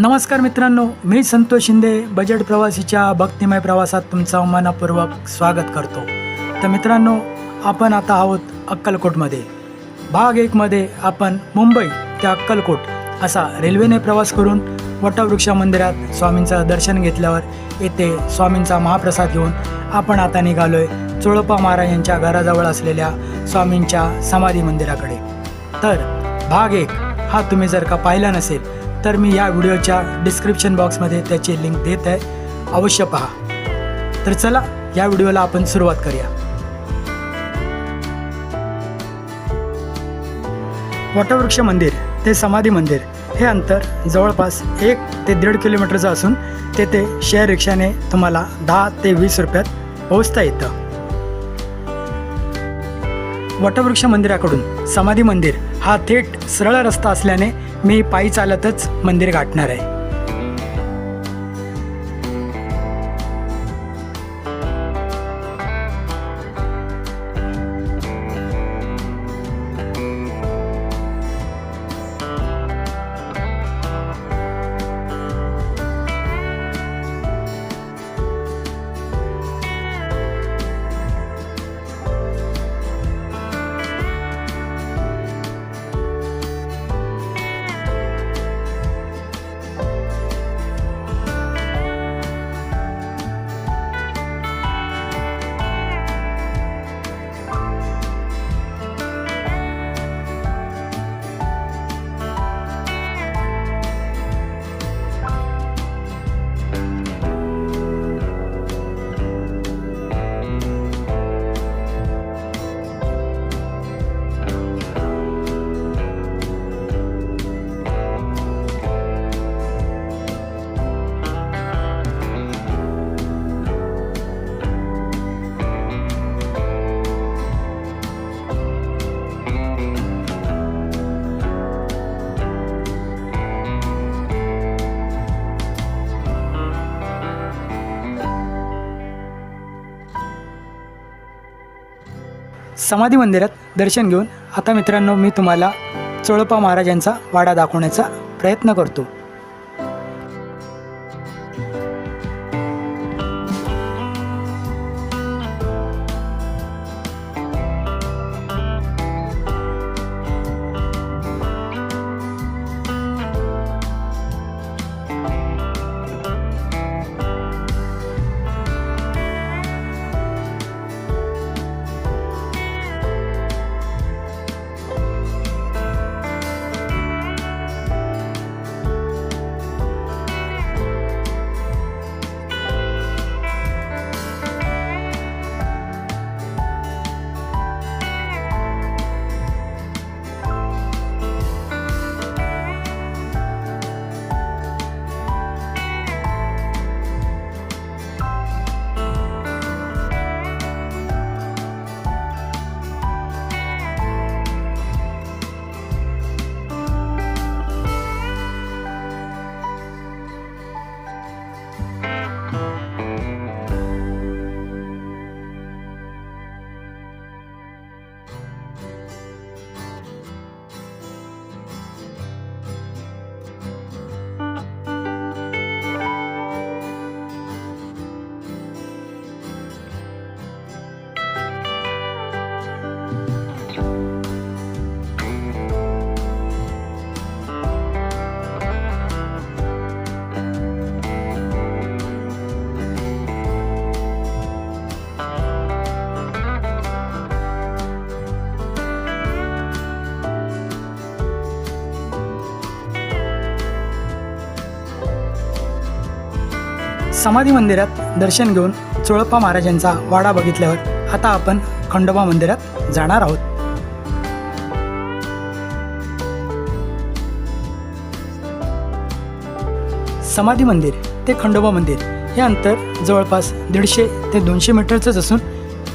नमस्कार मित्रांनो मी संतोष शिंदे बजेट प्रवासीच्या भक्तिमय प्रवासात तुमचं मनपूर्वक स्वागत करतो. तर मित्रांनो आपण आता आहोत अक्कलकोटमध्ये. भाग एकमध्ये आपण मुंबई ते अक्कलकोट असा रेल्वेने प्रवास करून वटवृक्ष मंदिरात स्वामींचं दर्शन घेतल्यावर येथे स्वामींचा महाप्रसाद घेऊन आपण आता निघालो आहे चोळप्पा महाराज यांच्या घराजवळ असलेल्या स्वामींच्या समाधी मंदिराकडे. तर भाग एक हा तुम्ही जर का पाहिला नसेल तर मी या व्हिडिओच्या डिस्क्रिप्शन बॉक्समध्ये त्याची लिंक देत आहे. अवश्य पहा. तर चला या व्हिडिओला आपण सुरुवात करूया. वटवृक्ष मंदिर ते समाधी मंदिर हे अंतर जवळपास एक ते दीड किलोमीटरचं असून तेथे शेअर रिक्षाने तुम्हाला दहा ते वीस रुपयात पोहोचता येतं. वटवृक्ष मंदिराकडून समाधी मंदिर हा थेट सरळ रस्ता असल्याने मी पायी चालतच मंदिर गाठणार आहे. समाधी मंदिरात दर्शन घेऊन आता मित्रांनो मी तुम्हाला चोळपा महाराजांचा वाडा दाखवण्याचा प्रयत्न करतो. समाधी मंदिरात दर्शन घेऊन चोळप्पा महाराजांचा वाडा बघितल्यावर आता आपण खंडोबा मंदिरात जाणार आहोत. समाधी मंदिर ते खंडोबा मंदिर हे अंतर जवळपास दीडशे ते दोनशे मीटरचंच असून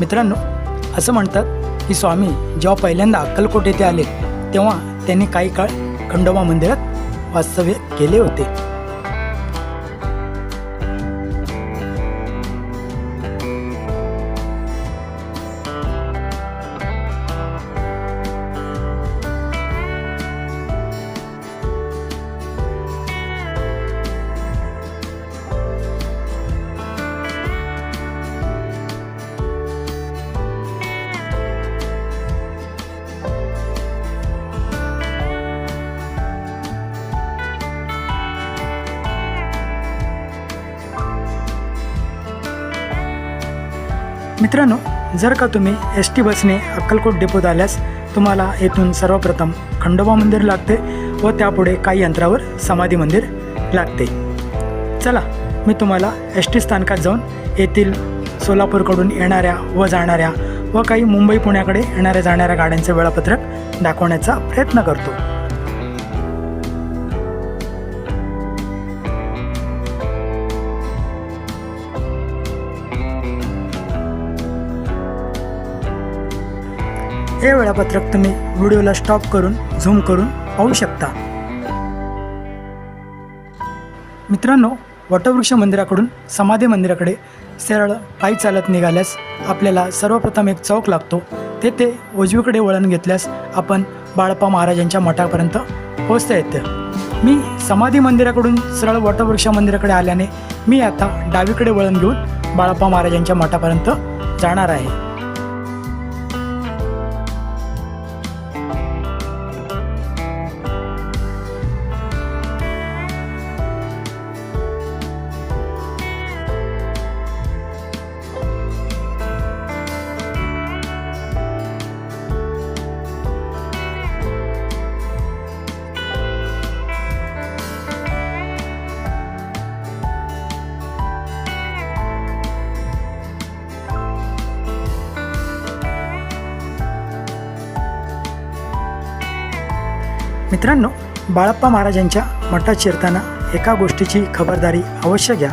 मित्रांनो असं म्हणतात की स्वामी जेव्हा पहिल्यांदा अक्कलकोट येथे आले तेव्हा त्यांनी काही काळ खंडोबा मंदिरात वास्तव्य केले होते. मित्रांनो जर का तुम्ही एस टी बसने अक्कलकोट डेपोत आल्यास तुम्हाला येथून सर्वप्रथम खंडोबा मंदिर लागते व त्यापुढे काही अंतरावर समाधी मंदिर लागते. चला मी तुम्हाला एस टी स्थानकात जाऊन येथील सोलापूरकडून येणाऱ्या व जाणाऱ्या व काही मुंबई पुण्याकडे येणाऱ्या जाणाऱ्या गाड्यांचे वेळापत्रक दाखवण्याचा प्रयत्न करतो. हे वेळापत्रक तुम्ही व्हिडिओला स्टॉप करून झूम करून पाहू शकता. मित्रांनो वटवृक्ष मंदिराकडून समाधी मंदिराकडे सरळ पायी चालत निघाल्यास आपल्याला सर्वप्रथम एक चौक लागतो. तेथे उजवीकडे वळण घेतल्यास आपण बाळप्पा महाराजांच्या मठापर्यंत पोहोचता येते. मी समाधी मंदिराकडून सरळ वटवृक्ष मंदिराकडे आल्याने मी आता डावीकडे वळण घेऊन बाळप्पा महाराजांच्या मठापर्यंत जाणार आहे. मित्रांनो बाळप्पा महाराजांच्या मठात शिरताना एका गोष्टीची खबरदारी अवश्य घ्या.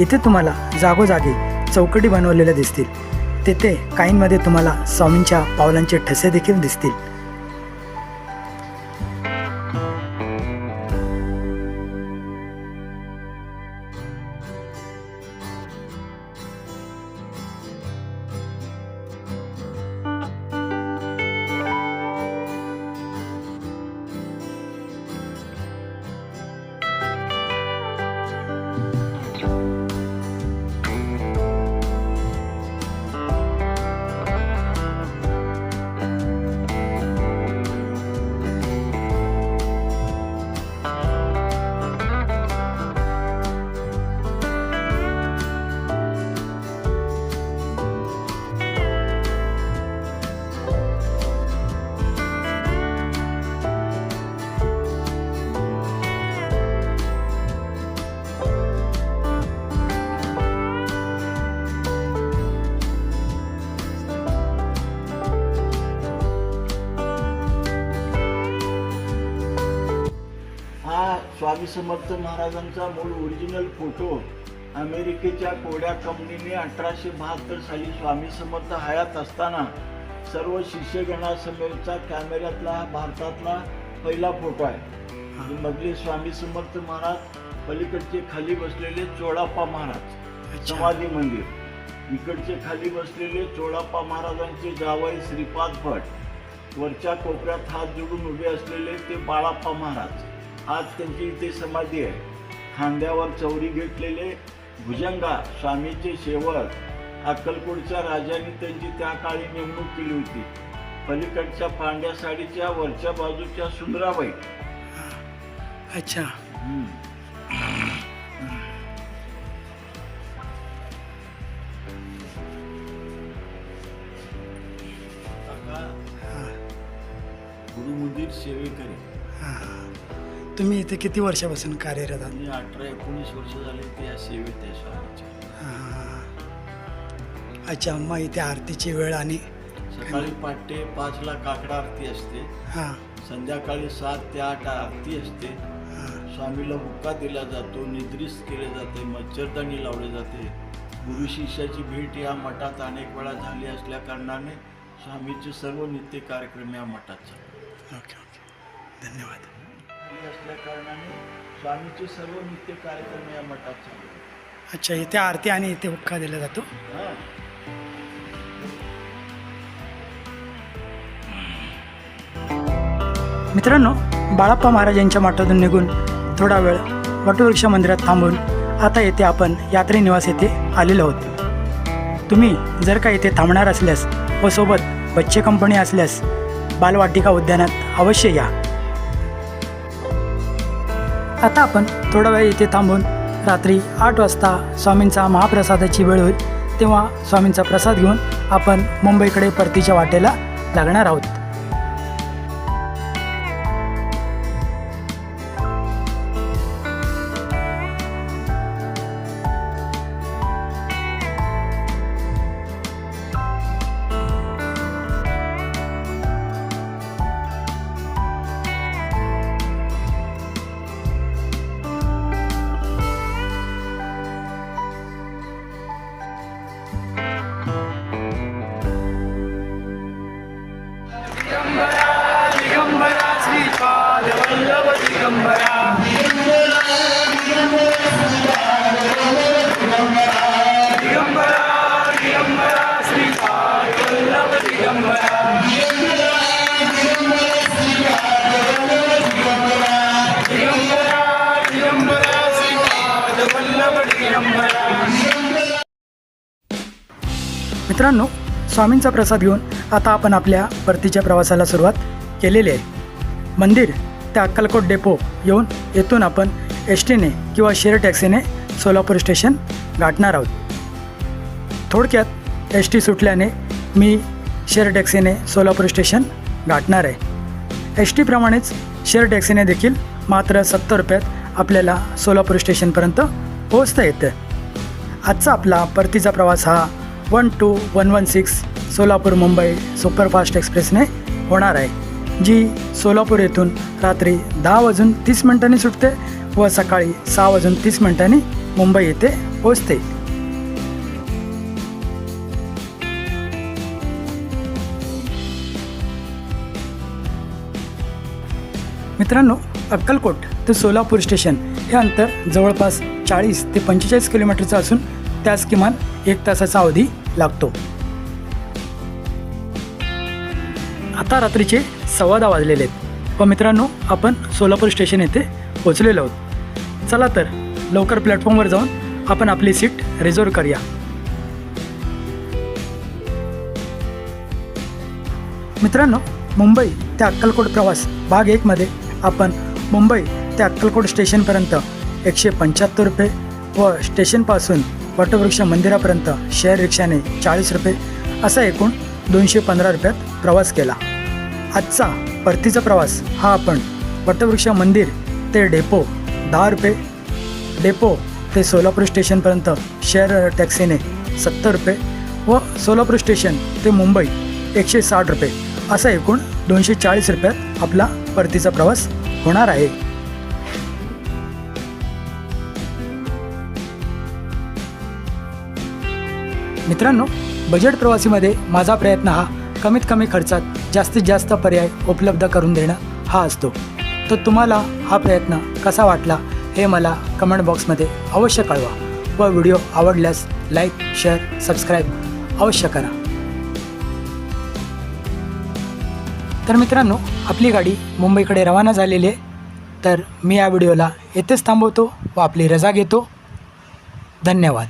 इथे तुम्हाला जागोजागी चौकटी बनवलेल्या दिसतील. तेथे काहींमध्ये तुम्हाला स्वामींच्या पावलांचे ठसे देखील दिसतील. स्वामी समर्थ महाराजांचा मूळ ओरिजिनल फोटो अमेरिकेच्या कोड्या कंपनीने अठराशे बहात्तर साली स्वामी समर्थ हयात असताना सर्व शिष्यगणासमोरचा कॅमेऱ्यातला भारतातला पहिला फोटो आहे. मधले स्वामी समर्थ महाराज पलीकडचे खाली बसलेले चोळाप्पा महाराज समाधी मंदिर. इकडचे खाली बसलेले चोळाप्पा महाराजांचे जावई श्रीपाद भट. वरच्या कोपऱ्यात हात जोडून उभे असलेले ते बाळाप्पा महाराज. आज त्यांची इथे समाधी आहे. खांद्यावर चौरी घेतलेले भुजंगा स्वामीचे सेवक अक्कलकोटच्या राजांनी त्यांची त्या काळी नेमणूक केली होती. पलीकडच्या पांढऱ्या साडीच्या वरच्या बाजूच्या सुंदराबाई. अच्छा. गुरुमंदिर सेवेकरी. तुम्ही इथे किती वर्षापासून कार्यरत आहात? अठरा एकोणीस वर्ष झाले ते या सेवेत आहे स्वामीच्या हां. अच्छा मग इथे आरतीची वेळ आणि सकाळी पहाटे पाचला काकडा आरती असते. हां. संध्याकाळी सात ते आठ आरती असते. हां. स्वामीला हुक्का दिला जातो निद्रिस्त केले जाते मच्छरदाणी लावले जाते. गुरु शिष्याची भेट या मठात अनेक वेळा झाली असल्या कारणाने स्वामीचे सर्व नित्य कार्यक्रम या मठात चालतात ओके ओके. धन्यवाद. झाली असल्या कारणाने स्वामीचे सर्व नित्य कार्यक्रम या मठात चालतात अच्छा इथे आरती आणि इथे हुक्का दिला जातो? हां. मित्रांनो बाळाप्पा महाराजांच्या मठातून निघून थोडा वेळ वटवृक्ष मंदिरात थांबून आता येथे आपण यात्री निवास येथे आलेलो आहोत. तुम्ही जर का इथे थांबणार असल्यास व सोबत बच्चे कंपनी असल्यास बालवाटिका उद्यानात अवश्य या. आता आपण थोडा वेळ इथे थांबून रात्री आठ वाजता स्वामींचा महाप्रसादाची वेळ होईल. तेव्हा स्वामींचा प्रसाद घेऊन आपण मुंबईकडे परतीच्या वाटेला लागणार आहोत. मित्रांनो स्वामींचा प्रसाद घेऊन आता आपण आपल्या परतीच्या प्रवासाला सुरुवात केलेली आहे. मंदिर ते अक्कलकोट डेपो येऊन येथून आपण एस टीने किंवा शेअर टॅक्सीने सोलापूर स्टेशन गाठणार आहोत. थोडक्यात एस टी सुटल्याने मी शेअर टॅक्सीने सोलापूर स्टेशन गाठणार आहे. एस टीप्रमाणेच शेअर टॅक्सीने देखील मात्र सत्तर रुपयात आपल्याला सोलापूर स्टेशनपर्यंत पोहोचता येतं आजचा आपला परतीचा प्रवास हा one two one one six Solapur Mumbai superfast एक्सप्रेसने होणार आहे. जी सोलापूर येथून रात्री दहा वाजून तीस मिनिटांनी सुटते व सकाळी सहा वाजून तीस मिनिटांनी मुंबई येथे पोहोचते. मित्रांनो अक्कलकोट ते सोलापूर स्टेशन हे अंतर जवळपास चाळीस ते पंचेचाळीस किलोमीटरचं असून त्यास किमान एक तासाचा अवधी लागतो. आता रात्रीचे सव्वा दहा वाजलेले आहेत. व मित्रांनो आपण सोलापूर स्टेशन येथे पोचलेलो आहोत. चला तर लवकर प्लॅटफॉर्मवर जाऊन आपण आपली सीट रिझर्व करूया. मित्रांनो मुंबई ते अक्कलकोट प्रवास भाग एकमध्ये आपण मुंबई ते अक्कलकोट स्टेशनपर्यंत एकशे पंच्याहत्तर रुपये व स्टेशनपासून वटवृक्ष मंदिरापर्यंत शेअर रिक्षाने चाळीस रुपये असा एकूण दोनशे पंधरा रुपयात प्रवास केला. आजचा परतीचा प्रवास हा आपण वटवृक्ष मंदिर ते डेपो दहा रुपये डेपो ते सोलापूर स्टेशनपर्यंत शेअर टॅक्सीने सत्तर रुपये व सोलापूर स्टेशन ते मुंबई एकशे साठ रुपये असा एकूण दोनशे चाळीस रुपयात आपला परतीचा प्रवास होणार आहे. मित्रांनो बजेट प्रवासीमध्ये माझा प्रयत्न हा कमीत कमी खर्चात जास्तीत जास्त पर्याय उपलब्ध करून देणं हा असतो. तर तुम्हाला हा प्रयत्न कसा वाटला हे मला कमेंट बॉक्समध्ये अवश्य कळवा व व्हिडिओ आवडल्यास लाईक शेअर सबस्क्राईब अवश्य करा. तर मित्रांनो आपली गाडी मुंबईकडे रवाना झालेली आहे. तर मी या व्हिडिओला येथेच थांबवतो व आपली रजा घेतो. धन्यवाद.